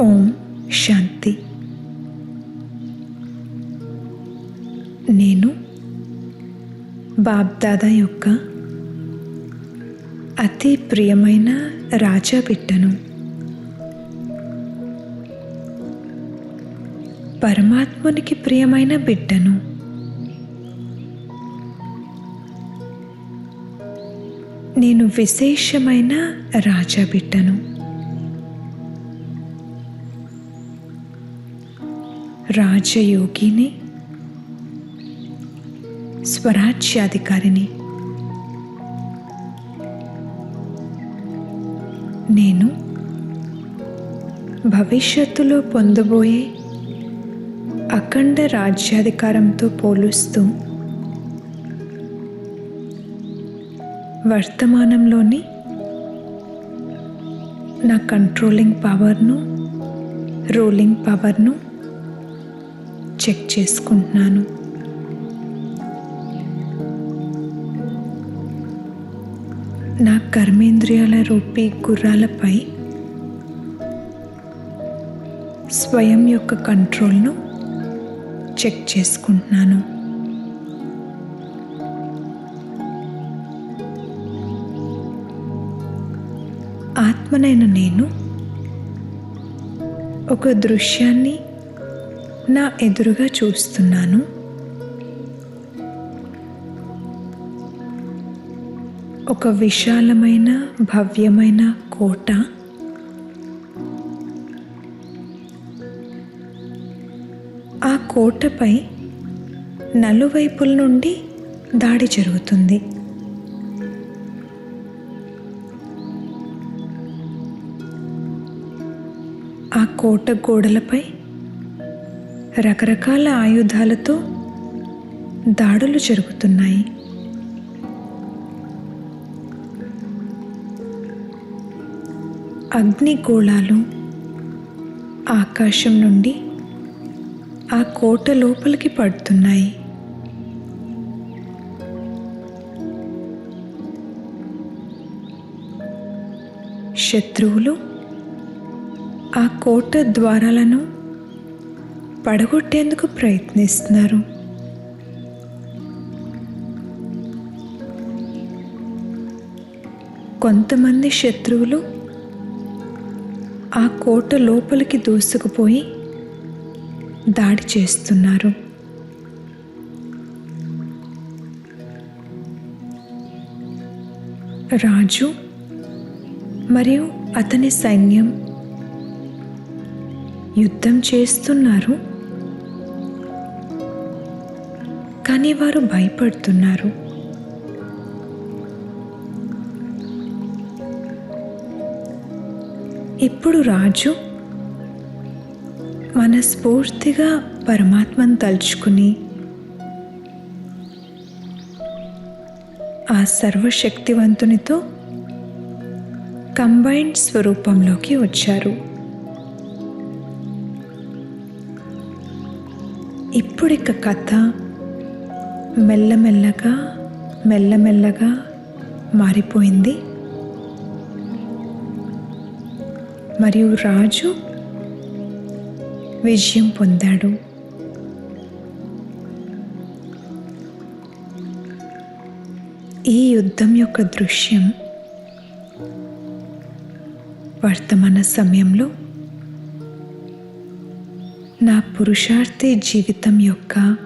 ఓం శాంతి. నేను బాబ్దాదా యొక్క అతి ప్రియమైన రాజా బిడ్డను. పరమాత్మునికి ప్రియమైన బిడ్డను. నేను విశేషమైన రాజా బిడ్డను. రాజయోగిని స్వరాజ్యాధికారిని. నేను భవిష్యత్తులో పొందబోయే అఖండ రాజ్యాధికారంతో పోలుస్తూ వర్తమానంలోని నా కంట్రోలింగ్ పవర్ను రూలింగ్ పవర్ను చెక్ చేసుకుంటున్నాను. నా కర్మేంద్రియాల రూపీ గుర్రాలపై స్వయం యొక్క కంట్రోల్ను చెక్ చేసుకుంటున్నాను. ఆత్మనైన నేను ఒక దృశ్యాన్ని నా ఎదురుగా చూస్తున్నాను. ఒక విశాలమైన భవ్యమైన కోట. ఆ కోటపై నలువైపుల నుండి దాడి జరుగుతుంది. ఆ కోట గోడలపై రకరకాల ఆయుధాలతో దాడులు జరుగుతున్నాయి. అగ్నిగోళాలు ఆకాశం నుండి ఆ కోట లోపలికి పడుతున్నాయి. శత్రువులు ఆ కోట ద్వారాలను పడగొట్టేందుకు ప్రయత్నిస్తున్నారు. కొంతమంది శత్రువులు ఆ కోట లోపలికి దూసుకుపోయి దాడి చేస్తున్నారు. రాజు మరియు అతని సైన్యం యుద్ధం చేస్తున్నారు. కానీ వారు భయపడుతున్నారు. ఇప్పుడు రాజు మనస్ఫూర్తిగా పరమాత్మను తలుచుకుని ఆ సర్వశక్తివంతునితో కంబైన్డ్ స్వరూపంలోకి వచ్చారు. ఇప్పుడిక కథ మెల్లమెల్లగా మెల్లమెల్లగా మారిపోయింది. మరియు రాజు విజయం పొందాడు. ఈ యుద్ధం యొక్క దృశ్యం వర్తమాన సమయంలో నా పురుషార్థి జీవితం యొక్క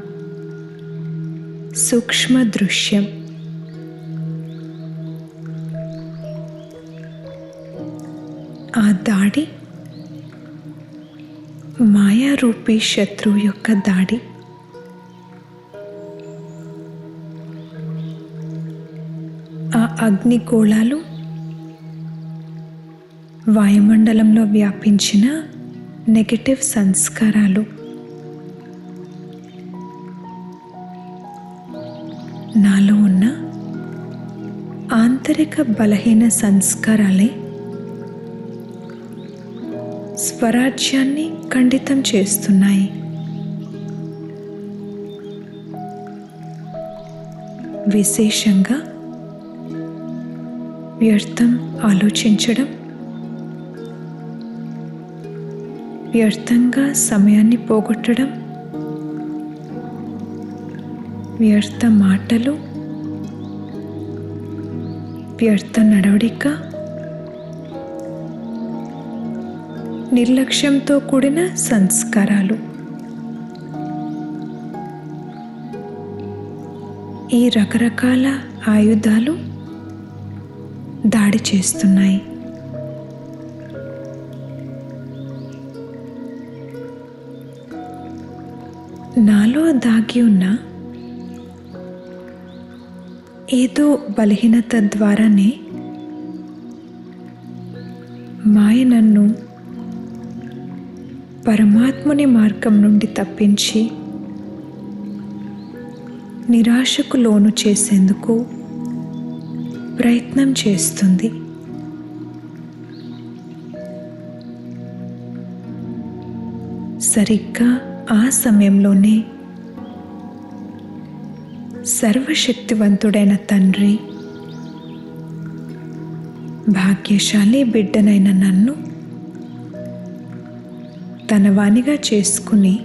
సూక్ష్మ దృశ్యం ఆ దాడి మాయారూపీ శత్రువు యొక్క దాడి. ఆ అగ్నిగోళాలు వాయుమండలంలో వ్యాపించిన నెగటివ్ సంస్కారాలు. నాలో ఉన్న ఆంతరిక బలహీన సంస్కారాలే స్వరాజ్యాన్ని ఖండితం చేస్తున్నాయి. విశేషంగా వ్యర్థం ఆలోచించడం వ్యర్థంగా సమయాన్ని పోగొట్టడం వ్యర్థ మాటలు వ్యర్థ నడవడిక నిర్లక్ష్యంతో కూడిన సంస్కారాలు. ఈ రకరకాల ఆయుధాలు దాడి చేస్తున్నాయి. నాలో దాగి ఉన్న ఏదో బలహీనత ద్వారానే మాయ నన్ను పరమాత్ముని మార్గం నుండి తప్పించి నిరాశకు లోను చేసేందుకు ప్రయత్నం చేస్తుంది. సరిగ్గా ఆ సమయంలోనే సర్వశక్తివంతుడైన తండ్రి. భాగ్యశాలి బిడ్డనైన నన్ను తన వానిగా చేసుకుని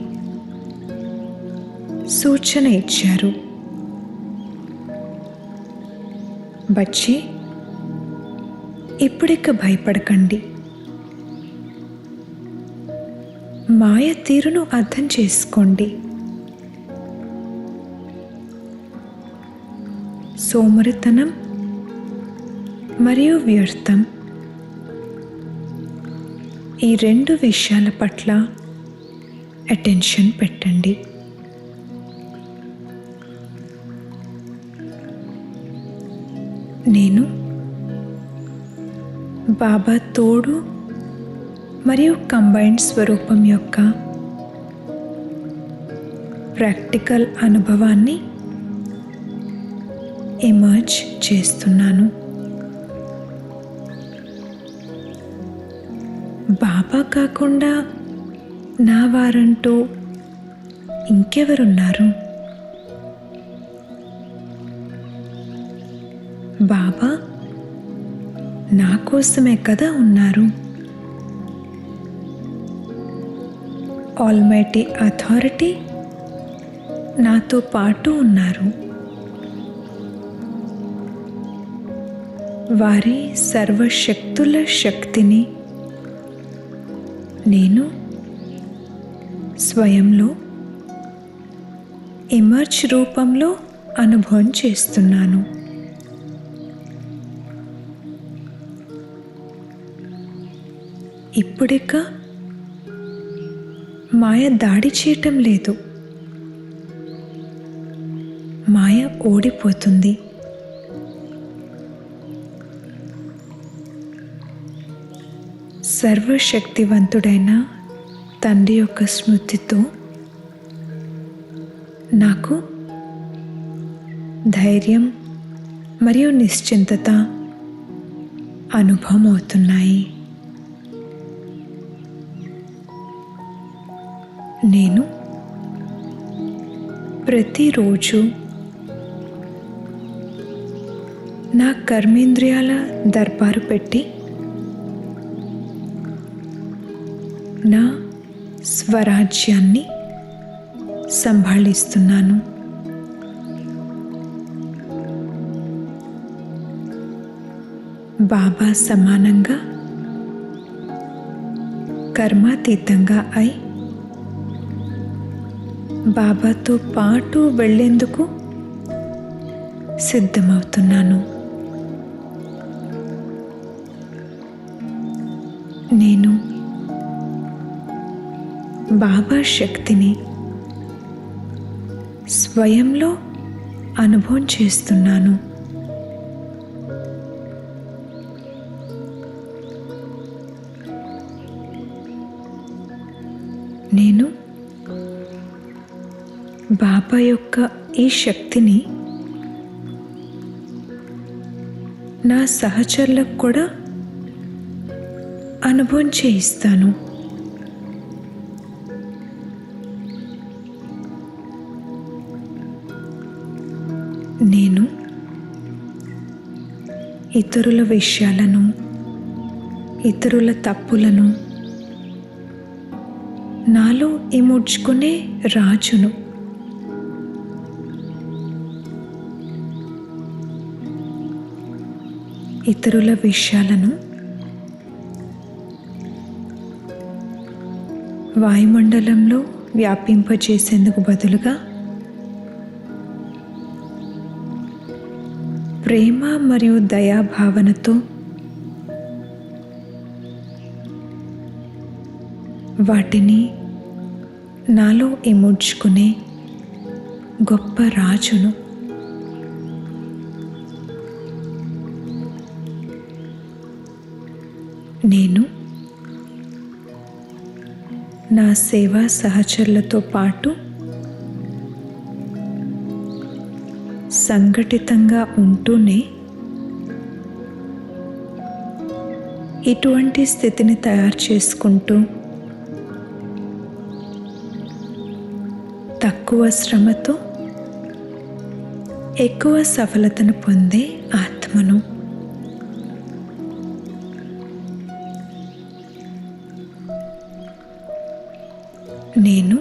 సూచన ఇచ్చారు. బచ్చి ఇప్పుడిక భయపడకండి. మాయ తీరును అర్థం చేసుకోండి. సోమరితనం మరియు వ్యర్థం. ఈ రెండు విషయాల పట్ల అటెన్షన్ పెట్టండి. నేను బాబా తోడు మరియు కంబైన్డ్ స్వరూపం యొక్క ప్రాక్టికల్ అనుభవాన్ని ఎమర్జ్ చేస్తున్నాను. బాబా కాకుండా నా వారంటూ ఇంకెవరున్నారు? బాబా నా కోసమే కదా ఉన్నారు? ఆల్మైటీ అథారిటీ నాతో పాటు ఉన్నారు. వారి సర్వశక్తుల శక్తిని నేను స్వయంలో ఎమర్జ్ రూపంలో అనుభవం చేస్తున్నాను. ఇప్పుడిక మాయ దాడి చేయటం లేదు. మాయ ఓడిపోతుంది. సర్వశక్తివంతుడైన తండ్రి యొక్క స్మృతితో నాకు ధైర్యం మరియు నిశ్చింతత అనుభవం అవుతున్నాయి నేను ప్రతిరోజు నా కర్మేంద్రియాల దర్బారు పెట్టి నా స్వరాజ్యాన్ని సంభాళిస్తున్నాను. బాబా సమానంగా కర్మాతీతంగా అయి బాబాతో పాటు వెళ్ళేందుకు సిద్ధమవుతున్నాను. నేను బాబా శక్తిని స్వయంలో అనుభవం చేస్తున్నాను. నేను బాబా యొక్క ఈ శక్తిని నా సహచరులకు కూడా అనుభవం చేయిస్తాను. ఇతరుల విషయాలను ఇతరుల తప్పులను నాలో ఇముడ్చుకునే రాజును. ఇతరుల విషయాలను వాయుమండలంలో వ్యాపింపజేసేందుకు బదులుగా ప్రేమ మరియు దయాభావనతో వాటిని నాలో ఇముడ్చుకునే గొప్ప రాజును నేను. నా సేవా సహచరులతో పాటు సంఘటితంగా ఉంటూనే ఇటువంటి స్థితిని తయారు చేసుకుంటూ తక్కువ శ్రమతో ఎక్కువ సఫలతను పొందే ఆత్మను. నేను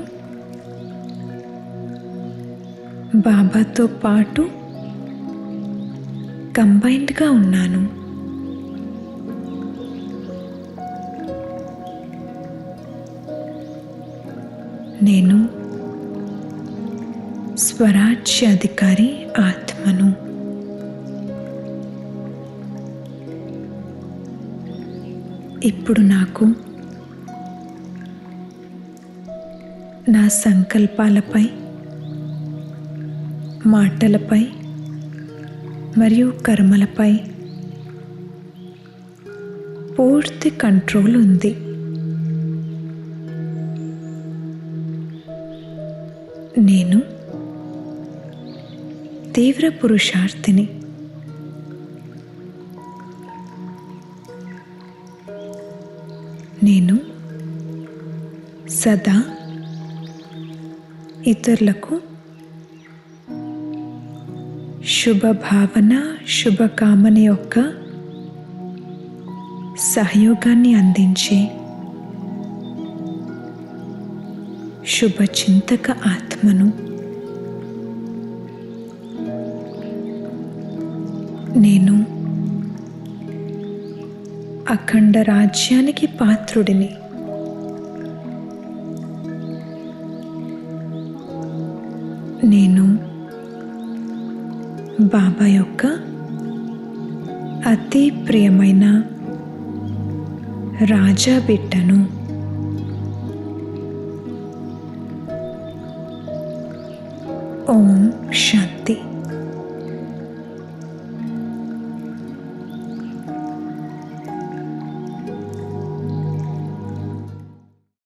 బాబాతో పాటు కంబైన్డ్గా ఉన్నాను. నేను స్వరాజ్యాధికారి ఆత్మను. ఇప్పుడు నాకు నా సంకల్పాలపై మాటలపై మరియు కర్మలపై పూర్తి కంట్రోల్ ఉంది. నేను తీవ్ర పురుషార్థిని. నేను సదా ఇతరులకు శుభ భావన శుభకామన యొక్క సహయోగాన్ని అందించే శుభచింతక ఆత్మను నేను అఖండ రాజ్యానికి పాత్రుడిని బాబా యొక్క అతి ప్రియమైన రాజా బిడ్డను. ఓం శాంతి.